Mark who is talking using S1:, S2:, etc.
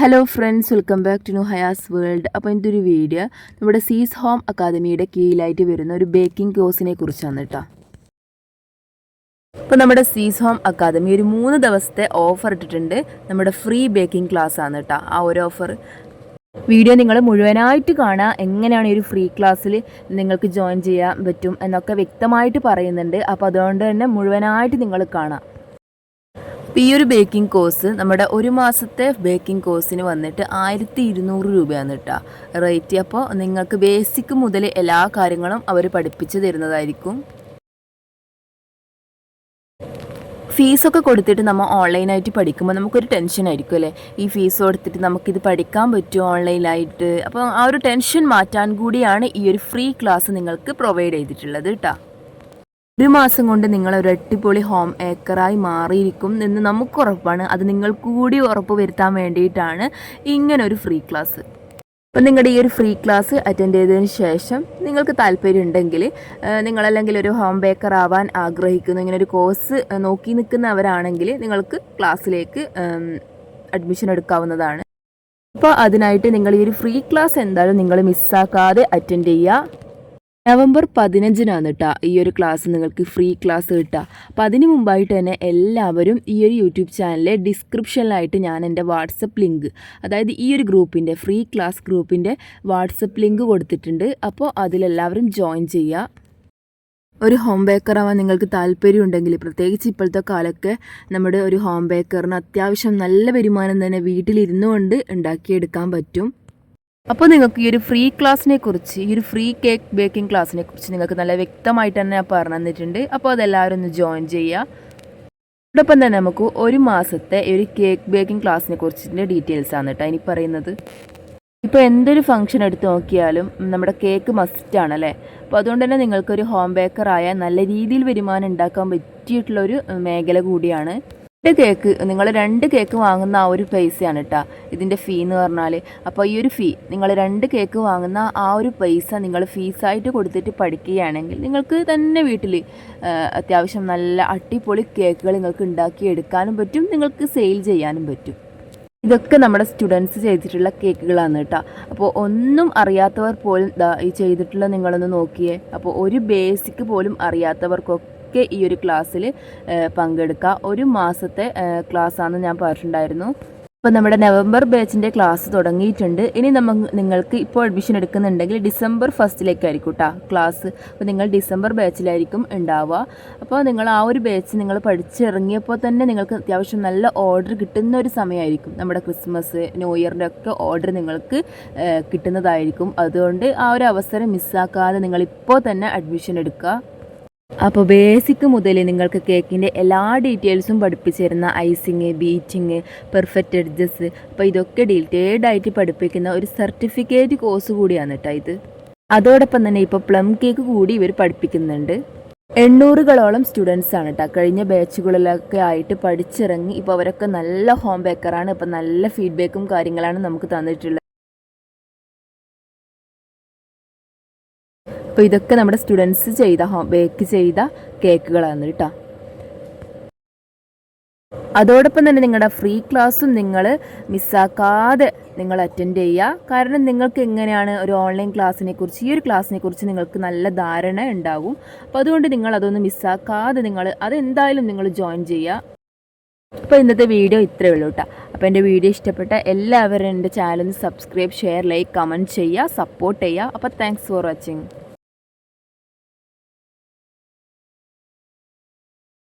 S1: Hello friends welcome back to new Hayas world അപ്പോൾ ഇതൊരു video നമ്മുടെ സീസ് ഹോം അക്കാദമിയുടെ കീഴിലായിട്ട് വരുന്ന ഒരു ബേക്കിംഗ് കോഴ്സിനെ കുറിച്ചാണ് കേട്ടോ അപ്പോൾ നമ്മുടെ സീസ് ഹോം അക്കാദമി ഒരു മൂന്ന് ദിവസത്തെ ഓഫർ ഇട്ടിട്ടുണ്ട്. നമ്മുടെ ഫ്രീ ബേക്കിംഗ് ക്ലാസ് ആണ് കേട്ടോ ആ ഒരു ഓഫർ വീഡിയോ നിങ്ങൾ മുഴുവനായിട്ട് കാണുക. എങ്ങനെയാണ് ഈ ഒരു ഫ്രീ ക്ലാസ്സിൽ നിങ്ങൾക്ക് ജോയിൻ ചെയ്യാൻ പറ്റും എന്നൊക്കെ വ്യക്തമായിട്ട് പറയുന്നുണ്ട്. അപ്പോൾ അതുകൊണ്ട് തന്നെ മുഴുവനായിട്ട് നിങ്ങൾ കാണാം ഈ ഒരു ബേക്കിംഗ് കോഴ്സ് നമ്മുടെ ഒരു മാസത്തെ ബേക്കിംഗ് കോഴ്സിന് വന്നിട്ട് ആയിരത്തി ഇരുന്നൂറ് രൂപയാണ് കേട്ടോ റേറ്റ് അപ്പോൾ നിങ്ങൾക്ക് ബേസിക് മുതൽ എല്ലാ കാര്യങ്ങളും അവർ പഠിപ്പിച്ച് തരുന്നതായിരിക്കും. ഫീസൊക്കെ കൊടുത്തിട്ട് നമ്മൾ ഓൺലൈനായിട്ട് പഠിക്കുമ്പോൾ നമുക്കൊരു ടെൻഷൻ ആയിരിക്കും അല്ലേ? ഈ ഫീസ് കൊടുത്തിട്ട് നമുക്കിത് പഠിക്കാൻ പറ്റുമോ ഓൺലൈനായിട്ട് അപ്പോൾ ആ ഒരു ടെൻഷൻ മാറ്റാൻ കൂടിയാണ് ഈ ഒരു ഫ്രീ ക്ലാസ് നിങ്ങൾക്ക് പ്രൊവൈഡ് ചെയ്തിട്ടുള്ളത് കേട്ടോ ഒരു മാസം കൊണ്ട് നിങ്ങൾ ഒരു അടിപൊളി ഹോം ഏക്കറായി മാറിയിരിക്കും എന്ന് നമുക്ക് ഉറപ്പാണ്. അത് നിങ്ങൾക്ക് കൂടി ഉറപ്പ് വരുത്താൻ വേണ്ടിയിട്ടാണ് ഇങ്ങനെ ഒരു ഫ്രീ ക്ലാസ് അപ്പം നിങ്ങളുടെ ഈ ഒരു ഫ്രീ ക്ലാസ് അറ്റൻഡ് ചെയ്തതിന് ശേഷം നിങ്ങൾക്ക് താല്പര്യം ഉണ്ടെങ്കിൽ നിങ്ങളല്ലെങ്കിൽ ഒരു ഹോം ബേക്കർ ആവാൻ ആഗ്രഹിക്കുന്നു ഇങ്ങനെ ഒരു കോഴ്സ് നോക്കി നിൽക്കുന്നവരാണെങ്കിൽ നിങ്ങൾക്ക് ക്ലാസ്സിലേക്ക് അഡ്മിഷൻ എടുക്കാവുന്നതാണ്. അപ്പോൾ അതിനായിട്ട് നിങ്ങൾ ഈ ഒരു ഫ്രീ ക്ലാസ് എന്തായാലും നിങ്ങൾ മിസ്സാക്കാതെ അറ്റൻഡ് ചെയ്യുക. നവംബർ പതിനഞ്ചിനാണ് കേട്ടോ ഈ ഒരു ക്ലാസ് നിങ്ങൾക്ക് ഫ്രീ ക്ലാസ് കിട്ടുക. അപ്പം അതിന് മുമ്പായിട്ട് തന്നെ എല്ലാവരും ഈ ഒരു യൂട്യൂബ് ചാനലിലെ ഡിസ്ക്രിപ്ഷനിലായിട്ട് ഞാൻ എന്റെ വാട്സപ്പ് ലിങ്ക് അതായത് ഈ ഒരു ഗ്രൂപ്പിന്റെ ഫ്രീ ക്ലാസ് ഗ്രൂപ്പിന്റെ വാട്സപ്പ് ലിങ്ക് കൊടുത്തിട്ടുണ്ട്. അപ്പോൾ അതിലെല്ലാവരും ജോയിൻ ചെയ്യുക. ഒരു ഹോം ബേക്കർ ആവാൻ നിങ്ങൾക്ക് താല്പര്യമുണ്ടെങ്കിൽ പ്രത്യേകിച്ച് ഇപ്പോഴത്തെ കാലമൊക്കെ നമ്മുടെ ഒരു ഹോം ബേക്കറിന് അത്യാവശ്യം നല്ല വരുമാനം തന്നെ വീട്ടിലിരുന്നു കൊണ്ട് ഉണ്ടാക്കിയെടുക്കാൻ പറ്റും. അപ്പോൾ നിങ്ങൾക്ക് ഈ ഒരു ഫ്രീ ക്ലാസ്സിനെ കുറിച്ച് ഈ ഒരു ഫ്രീ കേക്ക് ബേക്കിംഗ് ക്ലാസ്സിനെ കുറിച്ച് നിങ്ങൾക്ക് നല്ല വ്യക്തമായിട്ട് തന്നെ പറഞ്ഞു തന്നിട്ടുണ്ട്. അപ്പോൾ അതെല്ലാവരും ഒന്ന് ജോയിൻ ചെയ്യുക. അതോടൊപ്പം തന്നെ നമുക്ക് ഒരു മാസത്തെ ഒരു കേക്ക് ബേക്കിംഗ് ക്ലാസ്സിനെ കുറിച്ചിന്റെ ഡീറ്റെയിൽസ് ആണ് കേട്ടോ ഇനി പറയുന്നത്. ഇപ്പോൾ എന്തൊരു ഫംഗ്ഷൻ എടുത്ത് നോക്കിയാലും നമ്മുടെ കേക്ക് മസ്റ്റ് ആണല്ലേ അപ്പോൾ അതുകൊണ്ട് തന്നെ നിങ്ങൾക്കൊരു ഹോം ബേക്കറായ നല്ല രീതിയിൽ വരുമാനം ഉണ്ടാക്കാൻ പറ്റിയിട്ടുള്ളൊരു മേഖല കൂടിയാണ്. രണ്ട് കേക്ക് നിങ്ങൾ രണ്ട് കേക്ക് വാങ്ങുന്ന ആ ഒരു പൈസയാണ് കേട്ടോ ഇതിന്റെ ഫീ എന്ന് പറഞ്ഞാൽ അപ്പോൾ ഈ ഒരു ഫീ നിങ്ങൾ രണ്ട് കേക്ക് വാങ്ങുന്ന ആ ഒരു പൈസ നിങ്ങൾ ഫീസായിട്ട് കൊടുത്തിട്ട് പഠിക്കുകയാണെങ്കിൽ നിങ്ങൾക്ക് തന്നെ വീട്ടിൽ അത്യാവശ്യം നല്ല അടിപൊളി കേക്കുകൾ നിങ്ങൾക്ക് ഉണ്ടാക്കിയെടുക്കാനും പറ്റും നിങ്ങൾക്ക് സെയിൽ ചെയ്യാനും പറ്റും. ഇതൊക്കെ നമ്മുടെ സ്റ്റുഡൻസ് ചെയ്തിട്ടുള്ള കേക്കുകളാണ് കേട്ടോ അപ്പോൾ ഒന്നും അറിയാത്തവർ പോലും ഈ ചെയ്തിട്ടുള്ള നിങ്ങളൊന്ന് നോക്കിയേ. അപ്പോൾ ഒരു ബേസിക് പോലും അറിയാത്തവർക്കൊക്കെ ഒക്കെ ഈ ഒരു ക്ലാസ്സിൽ പങ്കെടുക്കുക ഒരു മാസത്തെ ക്ലാസ്സാണെന്ന് ഞാൻ പറഞ്ഞിട്ടുണ്ടായിരുന്നു. അപ്പോൾ നമ്മുടെ നവംബർ ബാച്ചിന്റെ ക്ലാസ് തുടങ്ങിയിട്ടുണ്ട്. ഇനി നമ്മൾ നിങ്ങൾക്ക് ഇപ്പോൾ അഡ്മിഷൻ എടുക്കുന്നുണ്ടെങ്കിൽ ഡിസംബർ ഫസ്റ്റിലേക്കായിരിക്കും കേട്ടോ ക്ലാസ്. അപ്പോൾ നിങ്ങൾ ഡിസംബർ ബാച്ചിലായിരിക്കും ഉണ്ടാവുക. അപ്പോൾ നിങ്ങൾ ആ ഒരു ബാച്ച് നിങ്ങൾ പഠിച്ചിറങ്ങിയപ്പോൾ തന്നെ നിങ്ങൾക്ക് അത്യാവശ്യം നല്ല ഓർഡർ കിട്ടുന്ന ഒരു സമയമായിരിക്കും. നമ്മുടെ ക്രിസ്മസ് ന്യൂ ഇയറിന്റെ ഒക്കെ ഓർഡർ നിങ്ങൾക്ക് കിട്ടുന്നതായിരിക്കും. അതുകൊണ്ട് ആ ഒരു അവസരം മിസ്സാക്കാതെ നിങ്ങളിപ്പോൾ തന്നെ അഡ്മിഷൻ എടുക്കുക. അപ്പോൾ ബേസിക് മുതൽ നിങ്ങൾക്ക് കേക്കിന്റെ എല്ലാ ഡീറ്റെയിൽസും പഠിപ്പിച്ചു തരുന്ന ഐസിങ് ബീറ്റിങ് പെർഫെക്റ്റ് എഡ്ജസ് അപ്പോൾ ഇതൊക്കെ ഡീറ്റെയിൽഡ് ആയിട്ട് പഠിപ്പിക്കുന്ന ഒരു സർട്ടിഫിക്കറ്റ് കോഴ്സ് കൂടിയാണ് കേട്ടോ ഇത്. അതോടൊപ്പം തന്നെ ഇപ്പോൾ പ്ലം കേക്ക് കൂടി ഇവർ പഠിപ്പിക്കുന്നുണ്ട്. എണ്ണൂറുകളോളം സ്റ്റുഡൻസ് ആണ് കേട്ടോ കഴിഞ്ഞ ബാച്ചുകളിലൊക്കെ ആയിട്ട് പഠിച്ചിറങ്ങി ഇപ്പോൾ അവരൊക്കെ നല്ല ഹോം ബേക്കറാണ് ഇപ്പോൾ നല്ല ഫീഡ്ബാക്കും കാര്യങ്ങളാണ് നമുക്ക് തന്നിട്ടുള്ളത് അപ്പോൾ ഇതൊക്കെ നമ്മുടെ സ്റ്റുഡൻസ് ചെയ്ത ഹോം ബേക്ക് ചെയ്ത കേക്കുകളാണ് കേട്ടോ. അതോടൊപ്പം തന്നെ നിങ്ങളുടെ ഫ്രീ ക്ലാസ്സും നിങ്ങൾ മിസ്സാക്കാതെ നിങ്ങൾ അറ്റൻഡ് ചെയ്യുക കാരണം നിങ്ങൾക്ക് എങ്ങനെയാണ് ഒരു ഓൺലൈൻ ക്ലാസ്സിനെ കുറിച്ച് ഈ ഒരു ക്ലാസ്സിനെ കുറിച്ച് നിങ്ങൾക്ക് നല്ല ധാരണ ഉണ്ടാകും അപ്പോൾ അതുകൊണ്ട് നിങ്ങൾ അതൊന്നും മിസ്സാക്കാതെ നിങ്ങൾ അതെന്തായാലും നിങ്ങൾ ജോയിൻ ചെയ്യുക അപ്പോൾ ഇന്നത്തെ വീഡിയോ ഇത്രയേ ഉള്ളൂ കേട്ടോ. അപ്പോൾ എന്റെ വീഡിയോ ഇഷ്ടപ്പെട്ട എല്ലാവരും എന്റെ channel subscribe share like comment ചെയ്യുക സപ്പോർട്ട് ചെയ്യുക. അപ്പോൾ താങ്ക്സ് ഫോർ വാച്ചിങ്